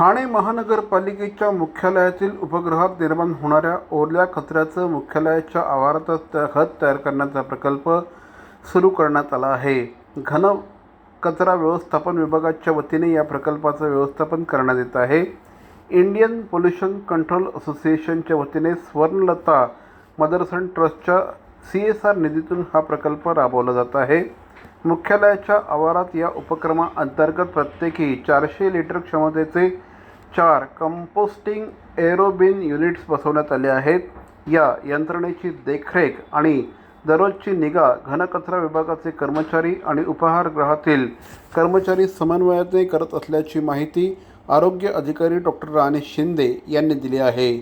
ठाणे महानगरपालिकेच्या मुख्यालयातील उपग्रहात निर्माण होणाऱ्या ओल्या कचऱ्याचं मुख्यालयाच्या आवारातच त्या खत तयार करण्याचा प्रकल्प सुरू करण्यात आला आहे. घन कचरा व्यवस्थापन विभागाच्या वतीने या प्रकल्पाचं व्यवस्थापन करण्यात येत आहे. इंडियन पोल्युशन कंट्रोल असोसिएशनच्या वतीने स्वर्णलता मदरसन ट्रस्टच्या सी एस आर निधीतून हा प्रकल्प राबवला जात आहे. मुख्यालयाच्या आवारात या उपक्रमाअंतर्गत प्रत्येकी चारशे लिटर क्षमतेचे चार कंपोस्टिंग एरोबिन युनिट्स बसवण्यात आले आहेत. या यंत्रणेची देखरेख आणि दररोजची निगा घनकचरा विभागाचे कर्मचारी आणि उपहारगृहातील कर्मचारी समन्वयाने करत असल्याची माहिती आरोग्य अधिकारी डॉक्टर राणे शिंदे यांनी दिली आहे.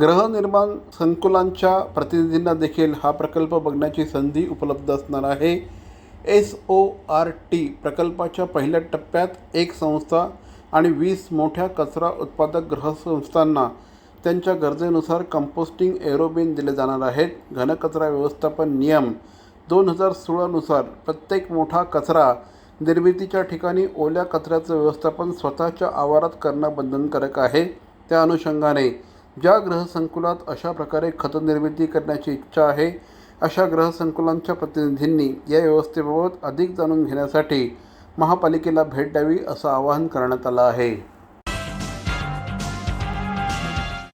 गृहनिर्माण संकुलांच्या प्रतिनिधींना देखील हा प्रकल्प बघण्याची संधी उपलब्ध असणार आहे. एस ओ आर टी प्रकल्पाच्या पहिल्या टप्प्यात एक संस्था आणि वीस मोठ्या कचरा उत्पादक ग्रहसंस्थांना त्यांच्या गरजेनुसार कंपोस्टिंग एरोबिन दिले जाणार आहेत. घनकचरा व्यवस्थापन नियम दोन हजार सोळानुसार प्रत्येक मोठा कचरा निर्मितीच्या ठिकाणी ओल्या कचऱ्याचं व्यवस्थापन स्वतःच्या आवारात करणं बंधनकारक आहे. त्या अनुषंगाने ज्या ग्रहसंकुलात अशा प्रकारे खतनिर्मिती करण्याची इच्छा आहे अशा ग्रहसंकुलांच्या प्रतिनिधींनी या व्यवस्थेबाबत अधिक जाणून घेण्यासाठी महापालिकेला भेट द्यावी असं आवाहन करण्यात आलं आहे.